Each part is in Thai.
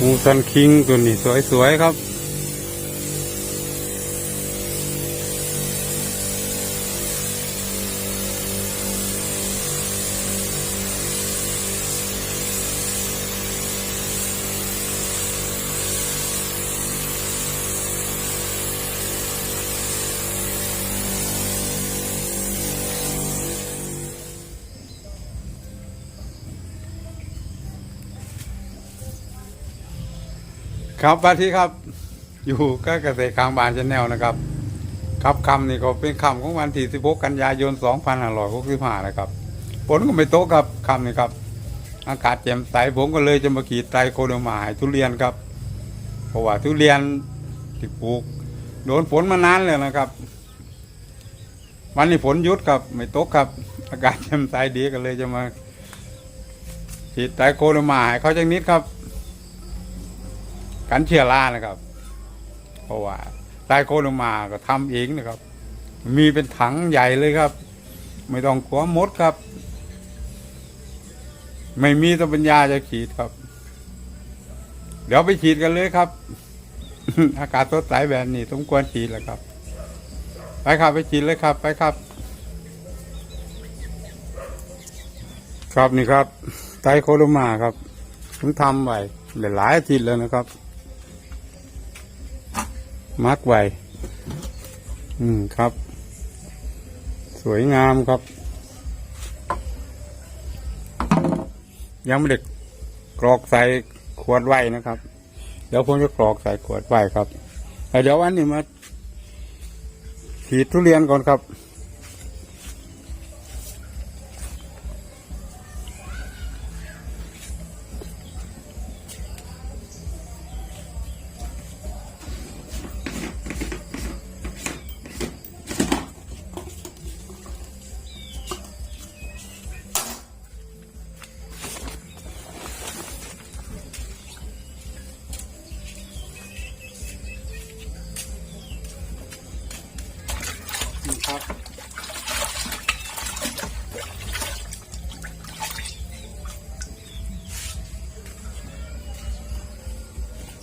มูซันคิงตัวนี้สวยๆครับ ครับวัสดีครับ อยู่ก็เกษตรกลางบานชาแนลนะครับ ครับคำนี่ก็เป็นคำของวันที่16กันยายน 2565นะครับฝนก็ไม่ตกครับคำนี่ครับ อากาศแจ่มใสผมก็เลยจะมาขีดไตรโคโดมาให้ทุเรียนครับ เพราะว่าทุเรียนที่ปลูก โดนฝนมานานเลยนะครับ วันนี้ฝนหยุดครับ ไม่ตกครับ อากาศแจ่มใสดีก็เลยจะมาขีดไตรโคโดมาให้เขาจังนิดครับ กันเชื้อรานะครับ เพราะว่าไตโคโดมาก็ทำเองนะครับ มีเป็นถังใหญ่เลยครับ ไม่ต้องกลัวมดครับ ไม่มีตัวปัญญาจะฉีดครับ เดี๋ยวไปฉีดกันเลยครับ อากาศสดใสแบบนี้สมควรฉีดแล้วครับ ไปครับไปฉีดเลยครับ ไปครับ ครับนี่ครับไตโคโดมาครับผมทำไว้หลายอาทิตย์แล้วนะครับ มาร์กไว้อืมครับ สวยงามครับ ยังไม่ได้กรอกใส่ขวดไว้นะครับ เดี๋ยวผมจะกรอกใส่ขวดไว้ครับแต่เดี๋ยววันนี้มาฉีดทุเรียนก่อนครับ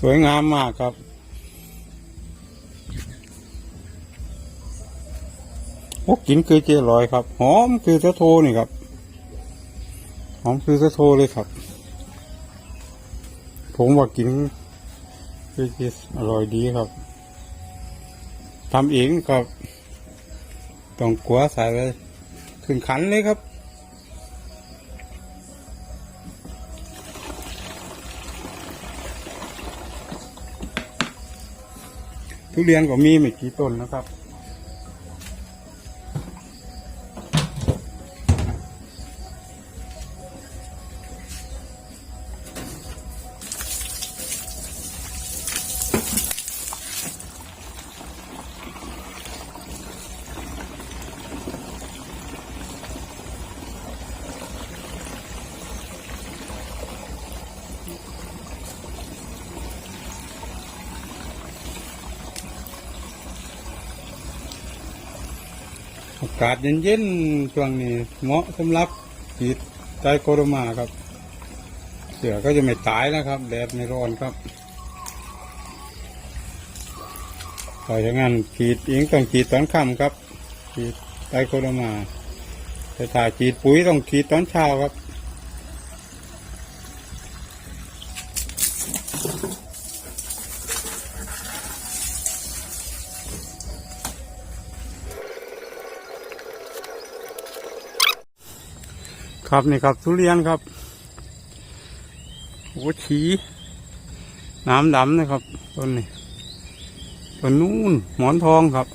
สวยงามมากครับ โอ้กินคือเจลอยครับ หอมคือสะโทนี่ครับ หอมคือสะโทเลยครับ ผมว่ากินคือเจอร่อยดีครับทำเองครับ ต้องกลัวใส่เลยขึ้นขันเลยครับ ทุเรียนก็มีไม่กี่ต้นนะครับ อากาศเย็นๆช่วงนี้เหมาะสำหรับฉีดไตโคโรมาครับ เสือก็จะไม่ตายนะครับ แดดไม่ร้อนครับเพราะฉะนั้นฉีดเองต้องฉีดตอนค่ำครับฉีดไตโคโรมาแต่ถ้าฉีดปุ๋ยต้องฉีดตอนเช้าครับ ครับนี่ครับทุเรียนครับโอ้ชีน้ำดำนะครับต้นนี้ต้นนู้นหมอนทองครับ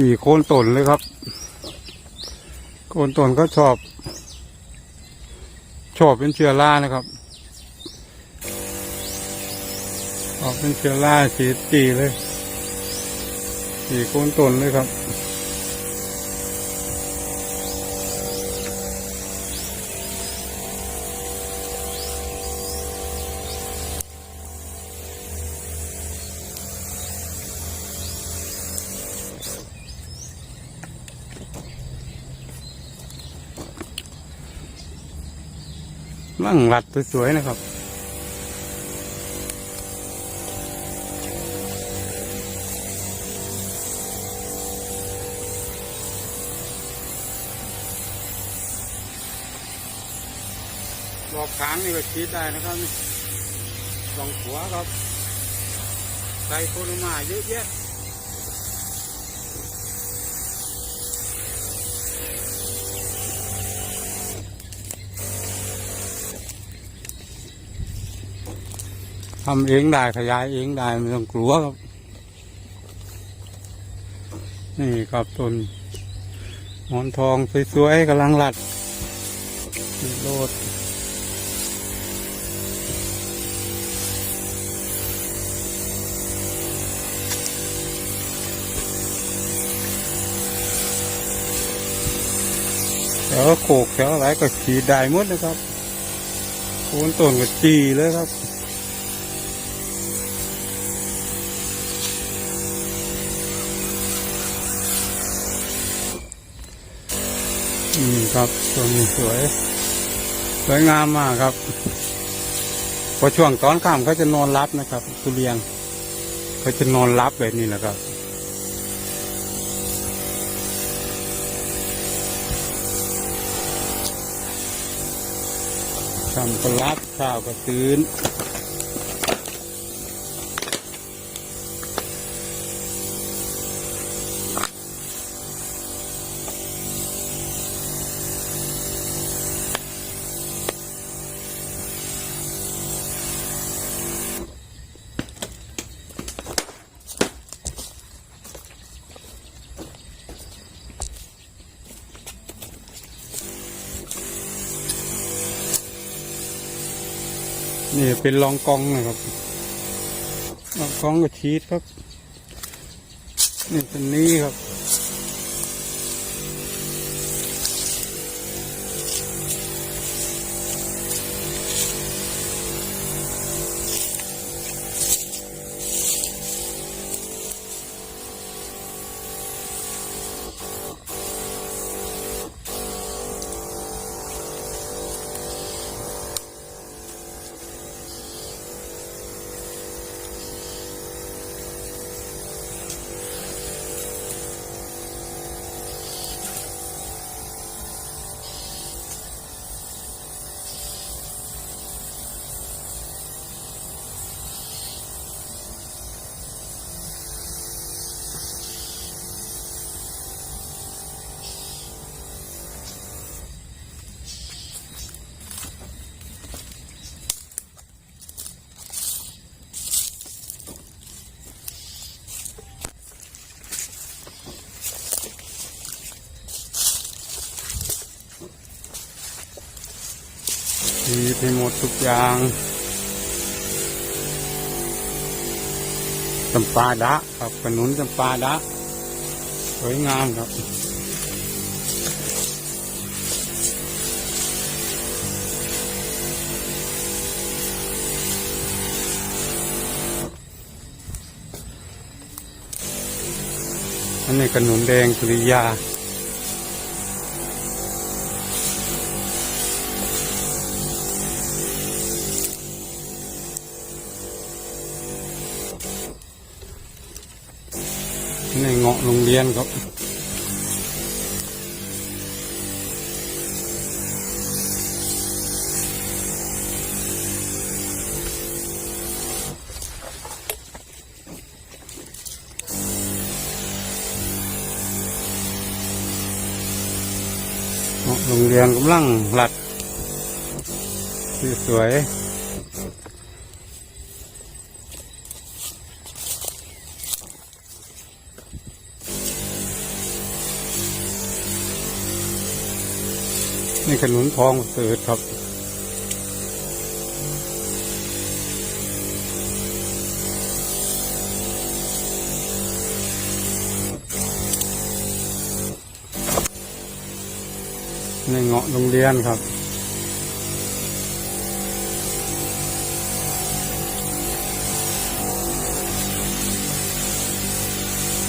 จีโคนต้นเลยครับ โคนต้นก็ชอบ ชอบเป็นเชื้อรานะครับออกเป็นเชื้อราสีตีเลยสีโคนต้นเลยครับ นั่งหลัดสวยๆนะครับรอบขางนี่ก็ชีดได้นะครับนี่สองหัวครับใส่โคโนมาเยอะแยะ ทำเองได้ขยายเองได้ไม่ต้องกลัวครับ นี่ครับต้นหมอนทองสวยๆกำลังหลัดโลดแถวโขกแถวอะไรก็ขีดได้หมดนะครับโคนต้นก็จีเลยครับ ครับตัวนี้สวย สวยงามมากครับ พอช่วงตอนค่ำเขาจะนอนรับนะครับทุเรียนเขาจะนอนรับแบบนี้แหละครับค่ำก็รับเช้าวก็ตื่น นี่เป็นรองกองนะครับรองกองกับชีสครับ นี่เป็นนี้ครับ มีไปหมดทุกอย่างจำปาดะครับขนุนจำปาดะสวยงามครับอันนี้ขนุนแดงสุริยา ในเงาะโรงเรียนครับ เงาะโรงเรียนกำลังหลัดสวยๆ นี่ขนุนทองเสิร์ชครับ ในเงาะโรงเรียนครับ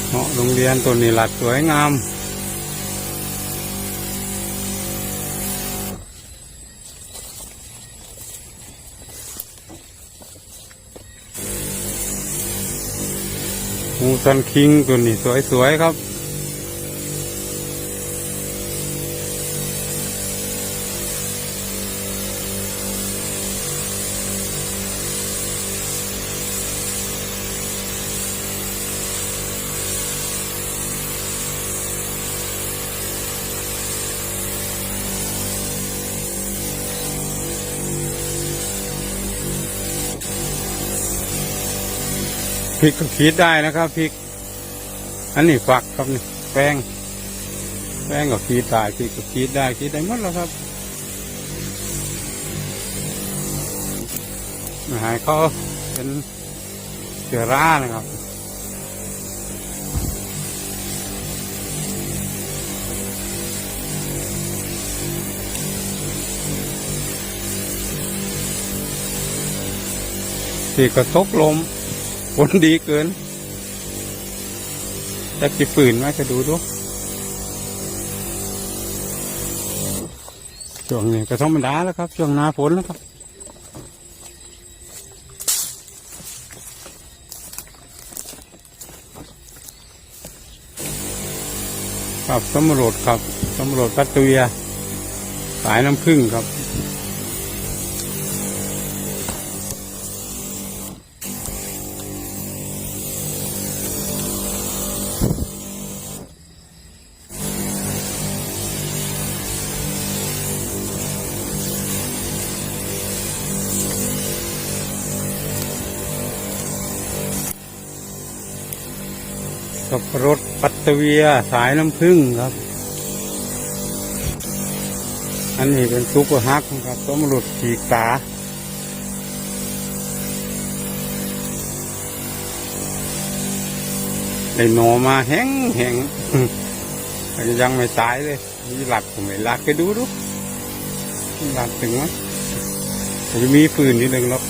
เงาะโรงเรียนตัวนี้หลัดสวยงาม ซันคิงตัวนี้สวยๆครับ พริกก็ขีดได้นะครับพริก อันนี้ฝักครับนี่แป้งแป้งก็ขีดได้พริกก็ขีดได้ขีดได้หมดแล้วครับหายเขาเป็นเชื้อรานะครับที่ก็ตกลม ฝนดีเกินแต่กี่ฝืนไหมจะดูดูช่วงนี้ก็ธรรมดาแล้วครับ ช่วงหน้าฝนแล้วครับครับสำรวจครับสำรวจปัตเวียสายน้ำผึ้งครับ สับรดปัตเตเวียสายน้ำผึ้งครับ อันนี้เป็นซุปเปอร์ฮักครับต้มรดฉีกตาได้หนอมาแห้งแห้งยังไม่ตายเลยมีหลักผมไม่หลักไปดูดูหลักถึงมแต่จะมีฟืนนิดนึงหรอก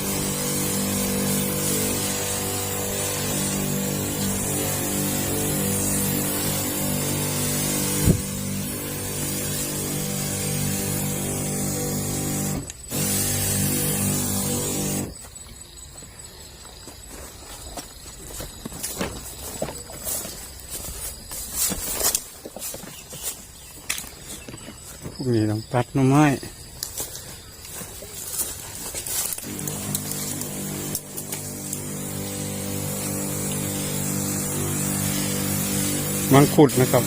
นี้ต้องตัดหน่อไม้มังคุดนะครับ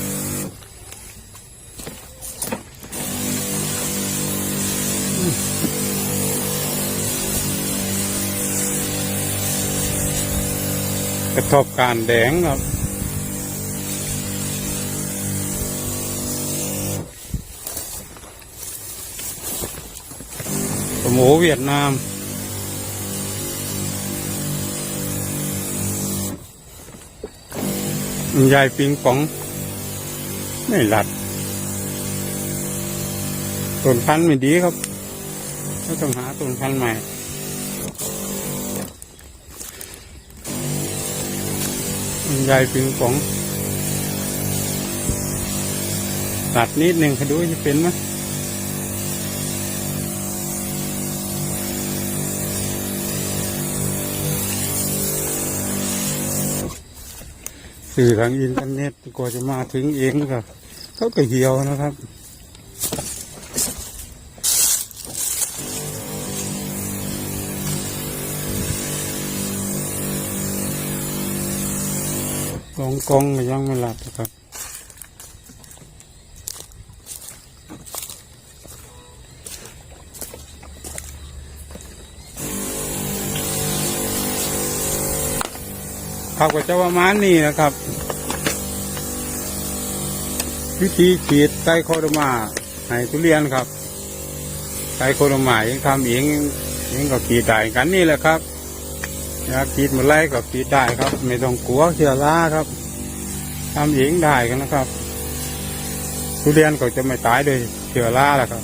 กระทบการแดงครับ สมูเวียดนาม ยายปิงปอง ไม่หลัดต้นพันธุ์ไม่ดีครับก็ต้องหาต้นพันธุ์ใหม่ยายปิงปองตัดนิดหนึ่งเขาดูจะเป็นไหม สื่อทางอินเทอร์เน็ตกว่าจะมาถึงเองก็เขาก็เหี่ยวนะครับกองกองยังไม่หลับนะครับ เขาก็จะประมาณนี้นะครับ วิธีฉีดไตโคโดมาให้ทุเรียนครับใครคนละหมายเองทำเองเองก็กรีดได้กันนี่แหละครับอยากขีดมื่อไรก็กรีดได้ครับ ไม่ต้องกลัวเชื้อราครับทำเองได้กันนะครับ ทุเรียนก็จะไม่ตายโดยเชื้อราแหละครับ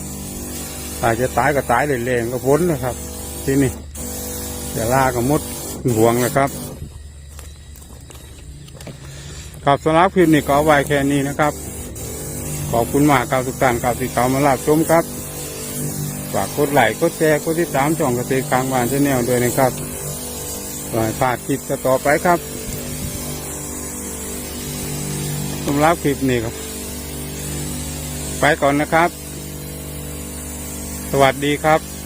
อาจจะตายก็ตายเลยๆก็พ้นนะครับ ที่นี่เชื้อราก็มดห่วงนะครับ ครับสำหรับคลิปนี้ก็เอาไว้แค่นี้นะครับ ขอบคุณมากครับทุกท่านครับที่เข้ามารับชมครับ ฝากกดไลค์กดแชร์กดติดตามช่องเกษตรกลางบ้านชาแนลด้วยนะครับขอให้พลาดคลิปต่อไปครับสำหรับคลิปนี้ครับ ไปก่อนนะครับ สวัสดีครับ